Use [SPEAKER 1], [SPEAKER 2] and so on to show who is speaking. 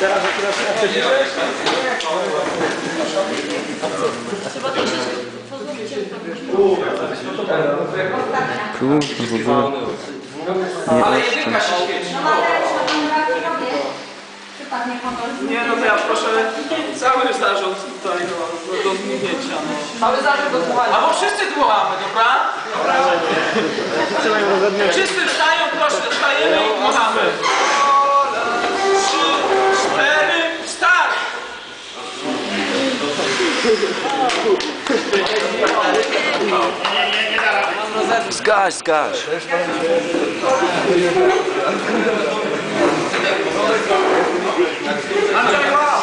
[SPEAKER 1] Trzeba troszeczkę pozwolić.
[SPEAKER 2] Kurwa, w ogóle.
[SPEAKER 3] Ale jedynka się świeci.
[SPEAKER 4] No trzeba.
[SPEAKER 3] Nie no to ja proszę cały zarząd tutaj no, do, do zmienięcia. No.
[SPEAKER 5] Cały zarząd do słuchania.
[SPEAKER 3] Albo wszyscy dmuchamy, dobra? Wszyscy wstają, proszę, wstajemy i dmuchamy.
[SPEAKER 2] Zgaś, zgaś.
[SPEAKER 3] Andrzej, wow!